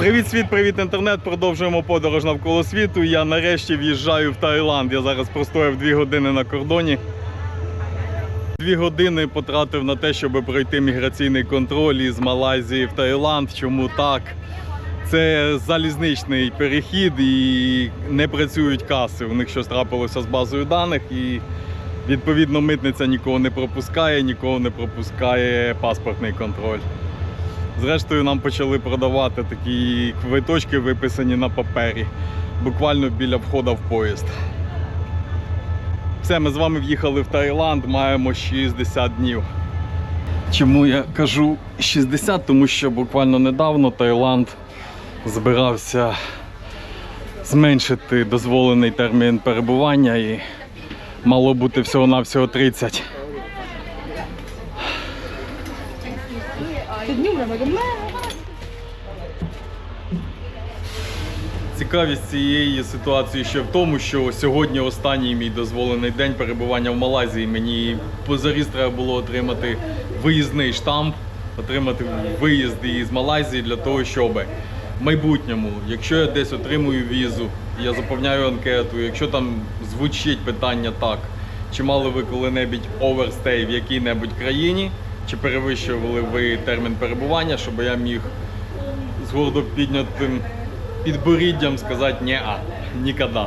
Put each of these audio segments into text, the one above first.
Привіт, світ, привіт, інтернет. Продовжуємо подорож навколо світу. Я нарешті в'їжджаю в Таїланд. Я зараз простояв дві години на кордоні. Дві години потратив на те, щоб пройти міграційний контроль із Малайзії в Таїланд. Чому так? Це залізничний перехід і не працюють каси. У них щось трапилося з базою даних і відповідно митниця нікого не пропускає, нікого не пропускає паспортний контроль. Зрештою, нам почали продавати такі квиточки, виписані на папері, буквально біля входу в поїзд. Все, ми з вами в'їхали в Таїланд, маємо 60 днів. Чому я кажу 60? Тому що буквально недавно Таїланд збирався зменшити дозволений термін перебування і мало бути всього-навсього 30. Цікавість цієї ситуації ще в тому, що сьогодні останній мій дозволений день перебування в Малайзії. Мені позаріз треба було отримати виїзний штамп, отримати виїзд із Малайзії для того, щоб в майбутньому, якщо я десь отримую візу, я заповняю анкету, якщо там звучить питання так, чи мали ви коли-небудь оверстей в якій-небудь країні, чи перевищували ви термін перебування, щоб я міг з гордо піднятим підборіддям сказати ні а ніколи.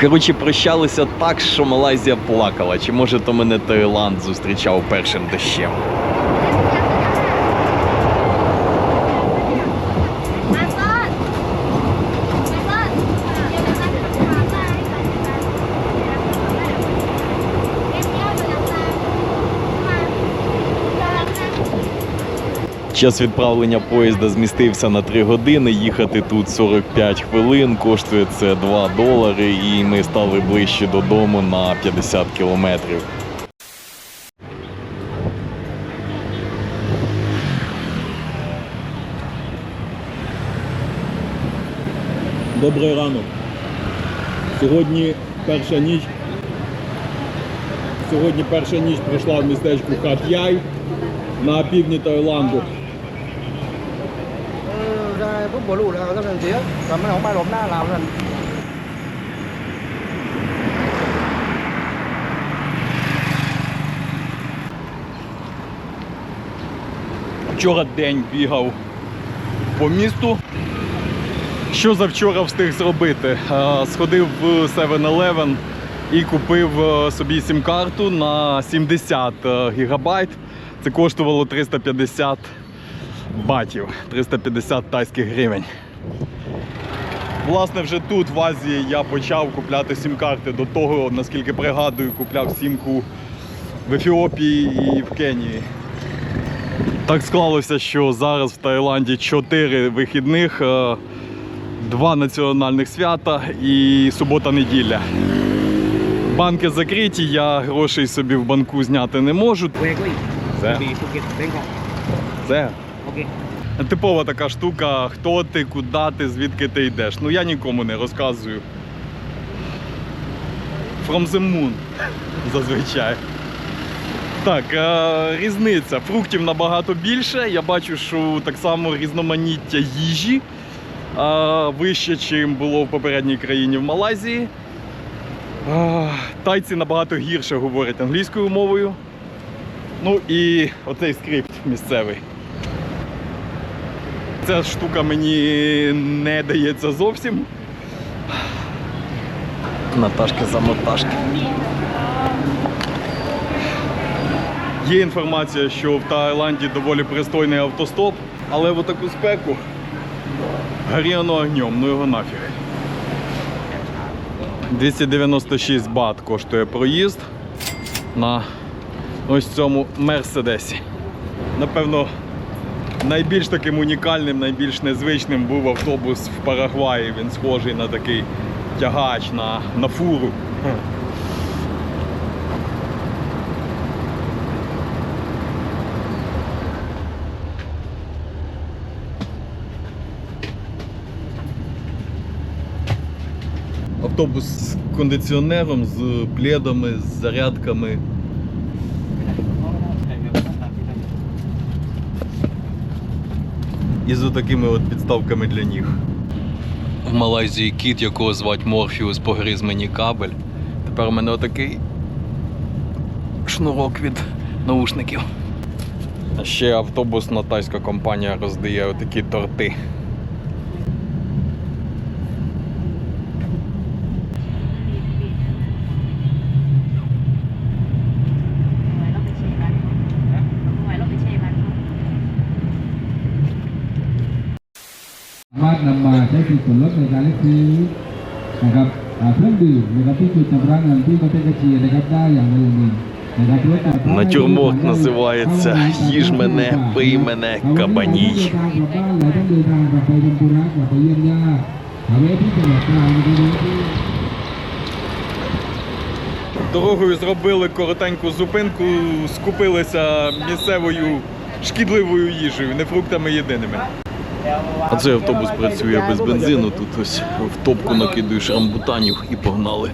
Коротше, прощалися так, що Малайзія плакала. Чи може то мене Таїланд зустрічав першим дощем? Час відправлення поїзда змістився на 3 години. Їхати тут 45 хвилин, коштує це 2 долари, і ми стали ближче додому на 50 кілометрів. Добрий ранок. Сьогодні перша ніч. Сьогодні перша ніч пройшла в містечку Хат'яй на півдні Таїланду. Ra phút bờ lũ là các thằng tía cầm cái nóng bay lốm na làm lần Вчора день бігав по місту. Що завчора встиг зробити? Е, Сходив в 7-Eleven і купив е, собі сім-карту на 70 гігабайт. Це коштувало 350 батів, 350 тайських гривень. Власне, вже тут, в Азії, я почав купляти сім-карти. До того, наскільки пригадую, купляв сімку в Ефіопії і в Кенії. Так склалося, що зараз в Таїланді 4 вихідних, е, два національних свята і субота-неділя. Банки закриті, я грошей собі в банку зняти не можу. Bangkok Це ok типова така штука, хто ти, куди ти, звідки ти йдеш. Ну я нікому не розказую. From the moon зазвичай. Так, е, різниця. Фруктів набагато більше. Я бачу, що так само різноманіття їжі е, вище, ніж було в попередній країні в Малайзії. Е, тайці набагато гірше говорять англійською мовою. Ну і оцей скрипт місцевий. Ця штука мені не дається зовсім. Наташки замоташки. Є інформація, що в Таїланді доволі пристойний автостоп, але в таку спеку горіано огнем, ну його нафіг. 296 бат коштує проїзд на ось цьому мерседесі. Напевно, Найбільш таким унікальним, найбільш незвичним був автобус в Парагваї. Він схожий на такий тягач, на, на фуру. Автобус з кондиціонером, з плідами, з зарядками. І з такими от підставками для ніг. В Малайзії кіт, якого звати Морфіус, погриз мені кабель. Тепер у мене отакий шнурок від наушників. А ще автобусна тайська компанія роздає отакі торти. มาใช้สิทธิส่วนลดในการเลือกซื้อนะครับอ่าเครื่องดื่มนะครับที่จุดชำระเงินที่ประเทศกัมพูชีนะครับได้อย่างใดอย่างหนึ่งนะครับเพื่อตอบรับ Натюрморт називається «Їж мене, пий мене, кабаній». เดินทางกลับบ้านเราต้องเดินทางกลับไปบนปุระกลับไปเยี่ยมญาติหาเวทที่จังหวัดตรังนะครับที่ Дорогою зробили коротеньку зупинку, скупилися місцевою шкідливою їжею, не фруктами єдиними. А цей автобус працює без бензину. Тут ось в топку накидуєш рамбутанів і погнали.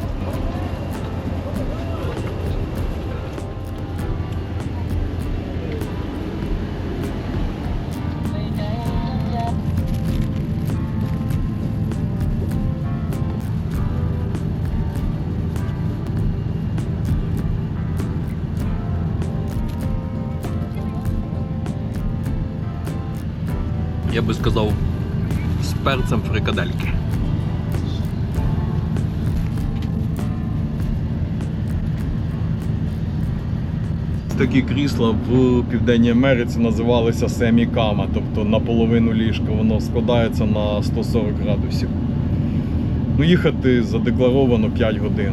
Я би сказав, з перцем фрикадельки. Такі крісла в Південній Америці називалися семікама, тобто наполовину ліжка, воно складається на 140 градусів. Ну, їхати задекларовано 5 годин.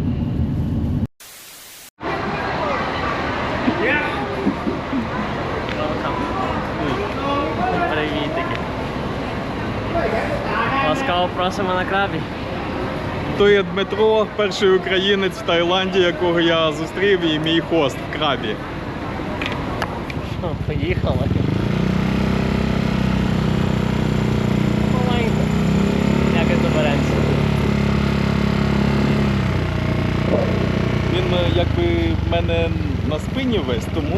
Просимо на крабі. То є Дмитро, перший українець в Таїланді, якого я зустрів, і мій хост в крабі. О, Поїхали. Маленько. Як доберемося. Він е, якби в мене на спині весь, тому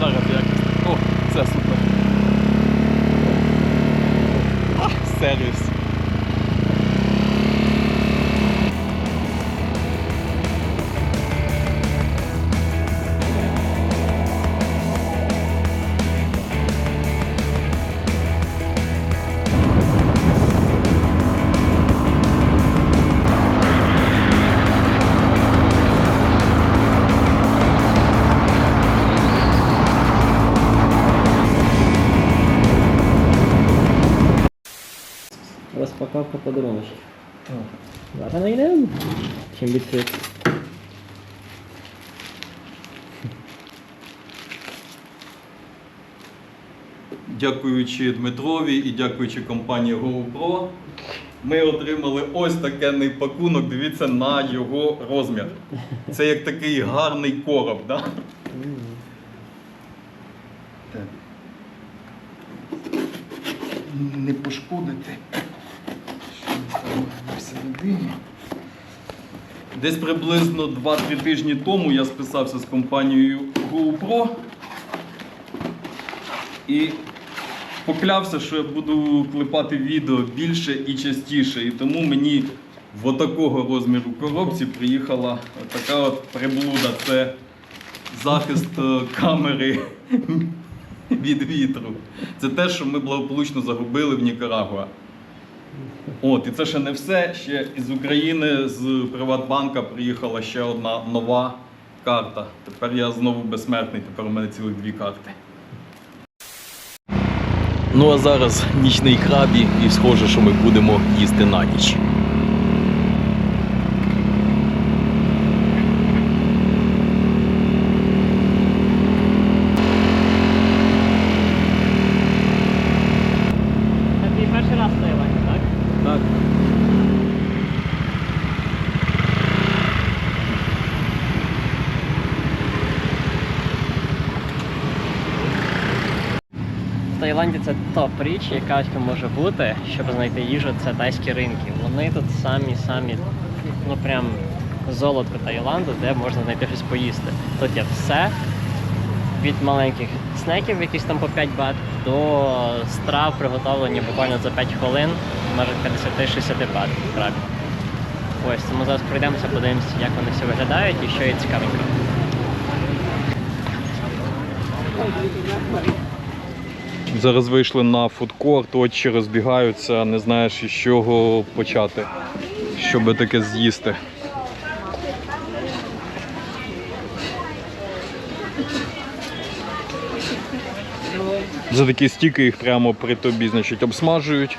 зараз якось. О, це супер. Сервіс. Розпаковка подаруночки. Зараз знайдемо. Чим відкрити. Дякуючи Дмитрові і дякуючи компанії GoPro, ми отримали ось такий пакунок. Дивіться на його розмір. Це як такий гарний короб, да? Так. Не пошкодити. Десь приблизно 2-3 тижні тому я списався з компанією GoPro і поклявся, що я буду клепати відео більше і частіше. І тому мені в отакого розміру коробці приїхала така от приблуда. Це захист е, камери від вітру. Це те, що ми благополучно загубили в Нікарагуа. От, і це ще не все. Ще із України, з Приватбанка приїхала ще одна нова карта. Тепер я знову безсмертний, тепер у мене цілих дві карти. Ну а зараз нічний крабі, і схоже, що ми будемо їсти на ніч. Це твій перший раз в Таїланді, так? Так. В Таїланді це топ річ, яка може бути, щоб знайти їжу, це тайські ринки. Вони тут самі-самі, ну прям золото Таїланду, де можна знайти щось поїсти. Тут є все. Від маленьких снеків, якісь там по 5 бат, до страв приготовлені буквально за 5 хвилин, може 50-60 бат крабів. Ось, тому зараз пройдемося, подивимося, як вони всі виглядають і що є цікавенько. Зараз вийшли на фудкорт, очі розбігаються, не знаєш із чого почати, щоб таке з'їсти. За такі стіки їх прямо при тобі, значить, обсмажують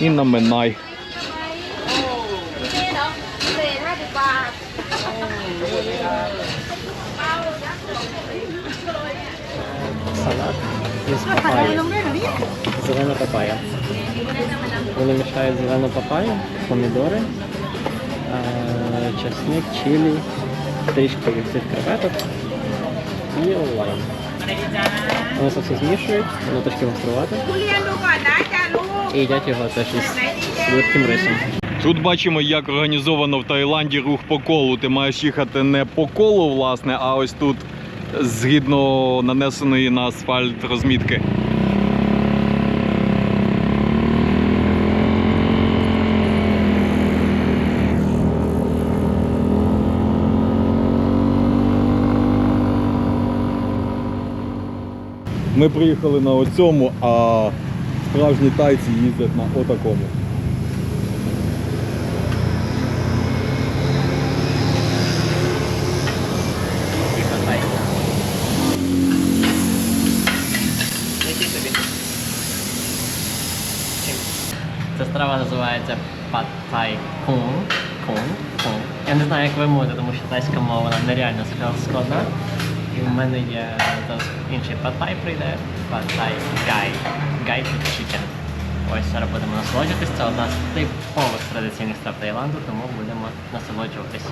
і наминай. Nghe đâu? Tiền 50 bạc. Салат із папайї. Зелена папая. Вони мішають зелену папаю, помідори, е, чесник, чилі, трішки цих креветок і лайм. Вони це все змішують, воно трошки гострувати. І їдять його теж із солодким рисом. Тут бачимо, як організовано в Таїланді рух по колу. Ти маєш їхати не по колу, власне, а ось тут згідно нанесеної на асфальт розмітки. Ми приїхали на оцьому, а справжні тайці їздять на отакому. Ця страва Thai Kung. Kung. Kung. Я не знаю, як вимовити, тому що тайська мова вона нереально складна. І в мене є інший Pad прийде. Thai Gai. Gai with chicken. Ось зараз будемо насолоджуватись. Це одна з типових традиційних страв Таїланду, тому будемо насолоджуватись.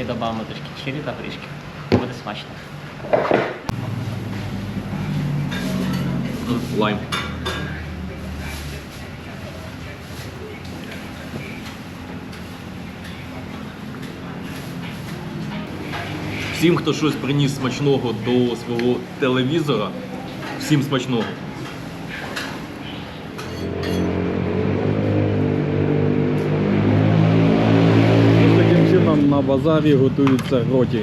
І додамо трішки чилі та горішки. Буде смачно. Лайм. Всім, хто щось приніс смачного до свого телевізора, всім смачного. Таким чином на базарі готуються роті.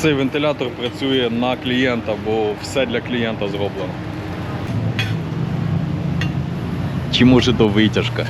Цей вентилятор працює на клієнта, бо все для клієнта зроблено. Чи може то витяжка?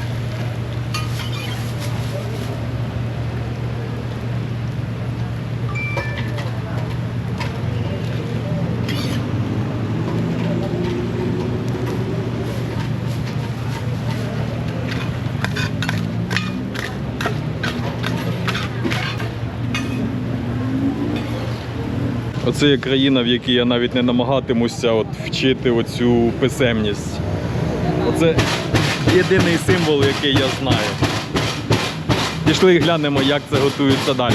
Оце є країна, в якій я навіть не намагатимуся от вчити оцю писемність. Оце єдиний символ, який я знаю. Пішли і глянемо, як це готується далі.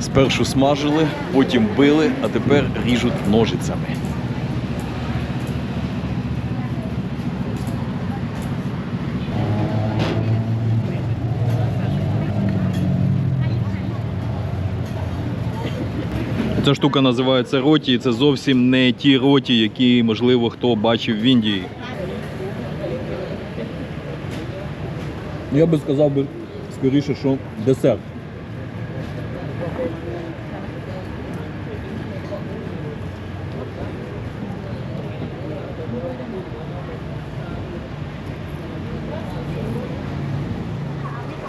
Спершу смажили, потім били, а тепер ріжуть ножицями. Ця штука називається роті, і це зовсім не ті роті, які, можливо, хто бачив в Індії. Я би сказав би скоріше, що десерт.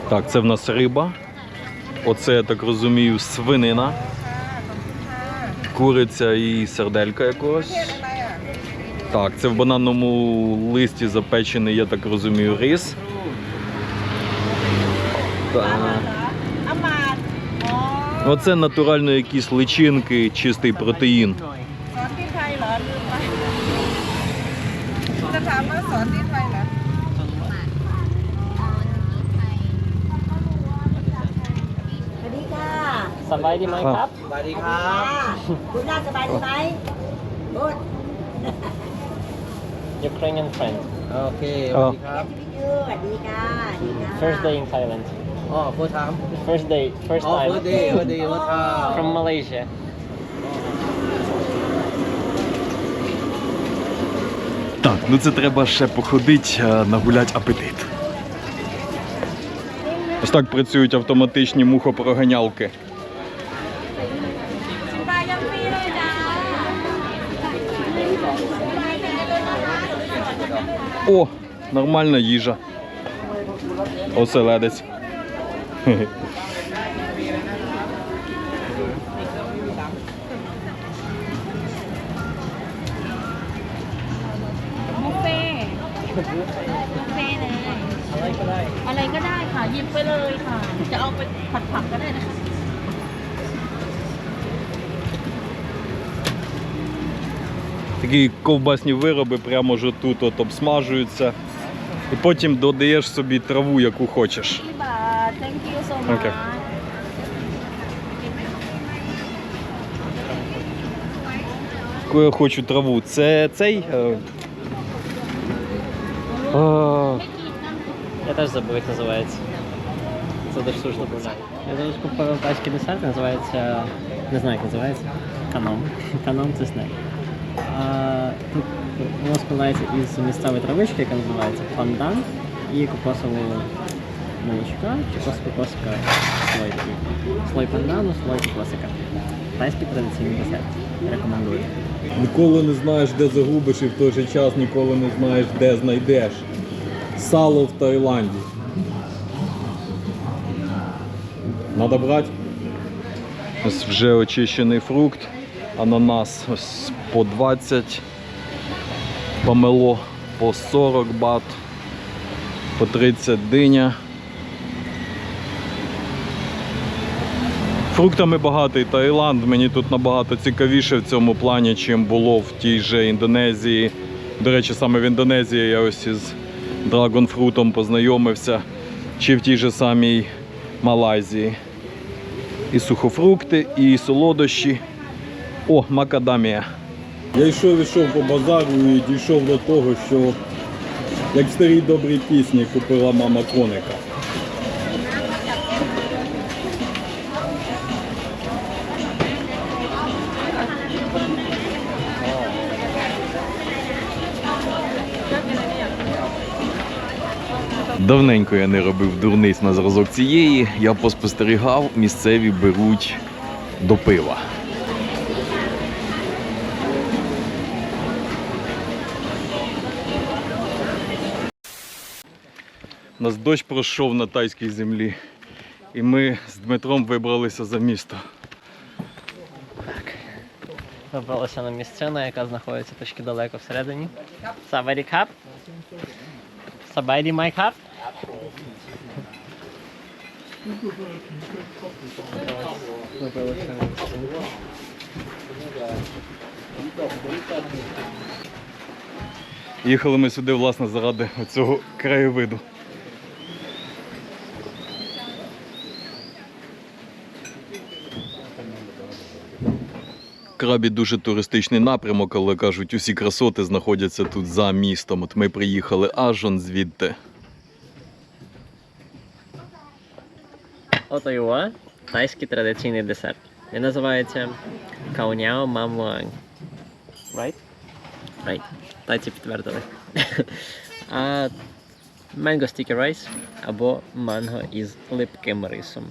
Так, це в нас риба. Оце, я так розумію, свинина. Куриця і серделька якогось. Так, це в бананному листі запечений, я так розумію, рис. Так. Оце натурально якісь личинки, чистий протеїн. สบายดีไหมครับ สวัสดีครับคุณน่าสบายดีไหมบุต Ukrainian friend โอเคสวัสดีครับ สวัสดีค่ะ first day in Thailand อ๋อ first time first day first time first day first day first time from Malaysia Так, ну це треба ще походити, нагулять апетит. Ось так працюють автоматичні мухопроганялки. О, нормальна їжа. Оселедець. Хе-хе. บุฟเฟ่ต์บุฟเฟ่ต์เลย อะไรก็ได้ อะไรก็ได้ค่ะ หยิบไปเลยค่ะ จะเอาไปผัดผักก็ได้นะคะ Такі ковбасні вироби прямо вже тут от обсмажуються. І потім додаєш собі траву, яку хочеш. Okay. Яку я хочу траву. Це цей. Е? А... Я теж забув, як називається. Це теж слушно буде. Я зараз купив тачки десерт, називається. Не знаю, як називається. Каном. Каном це снег. А, тут воно складається із місцевої травички, яка називається пандан, і кокосового молочка, чи кокосика слой. Слой пандану, слой кокосика. Тайський традиційний десерт. Рекомендую. Ніколи не знаєш, де загубиш, і в той же час ніколи не знаєш, де знайдеш. Сало в Таїланді. Надо брати. Ось вже очищений фрукт. Ананас ось по 20, помело по 40 бат, по 30 диня. Фруктами багатий Таїланд. Мені тут набагато цікавіше в цьому плані, чим було в тій же Індонезії. До речі, саме в Індонезії я ось із драгонфрутом познайомився, чи в тій же самій Малайзії. І сухофрукти, і солодощі. О, макадамія. Я йшов, йшов по базару і дійшов до того, що як в старій добрій пісні купила мама коника. Давненько я не робив дурниць на зразок цієї. Я поспостерігав, місцеві беруть до пива. У нас дощ пройшов на тайській землі. І ми з Дмитром вибралися за місто. Вибралися на місцину, яка знаходиться трішки далеко всередині. Сабайді кап. Сабайді май кап. Вибралися на місцину. Їхали ми сюди, власне, заради цього краєвиду. Крабі дуже туристичний напрямок, але кажуть, усі красоти знаходяться тут за містом. От ми приїхали аж он звідти. Ото його тайський традиційний десерт. Він називається кауняо мамуанг. Right? Right. Тайці підтвердили. а манго sticky rice або манго із липким рисом.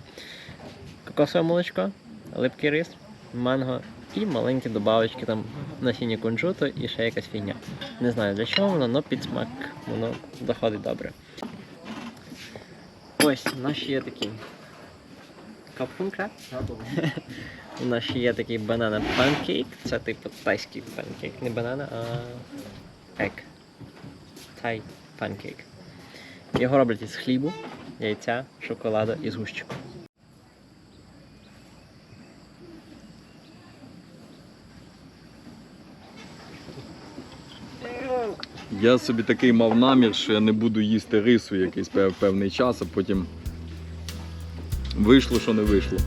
Кокосове молочко, липкий рис, манго і маленькі добавочки там насіння кунжуту і ще якась фігня. Не знаю для чого воно, але під смак воно доходить добре. Ось у нас ще є такий капкун. У нас ще є такий банана панкейк. Це типу тайський панкейк. Не банана, а ек. Тай панкейк. Його роблять із хлібу, яйця, шоколаду і згущику. Я собі такий мав намір, що я не буду їсти рису якийсь пев- певний час, а потім вийшло, що не вийшло.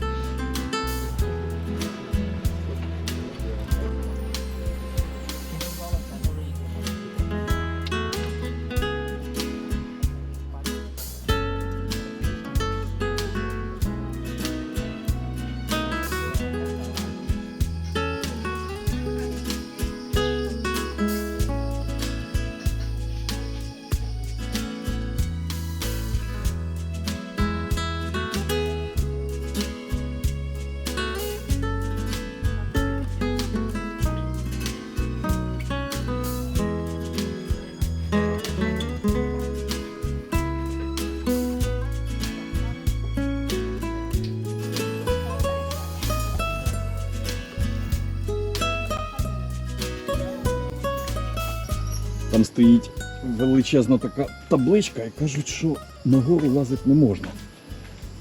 Там стоїть величезна така табличка і кажуть, що нагору лазити не можна.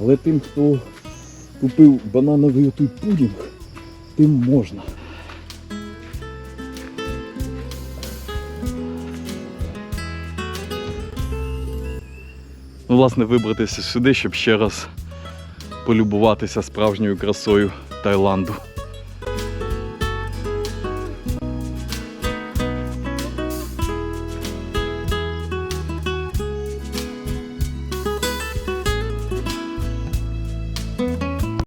Але тим, хто купив банановий отой пудінг, тим можна. Ну, власне, вибратися сюди, щоб ще раз полюбуватися справжньою красою Таїланду.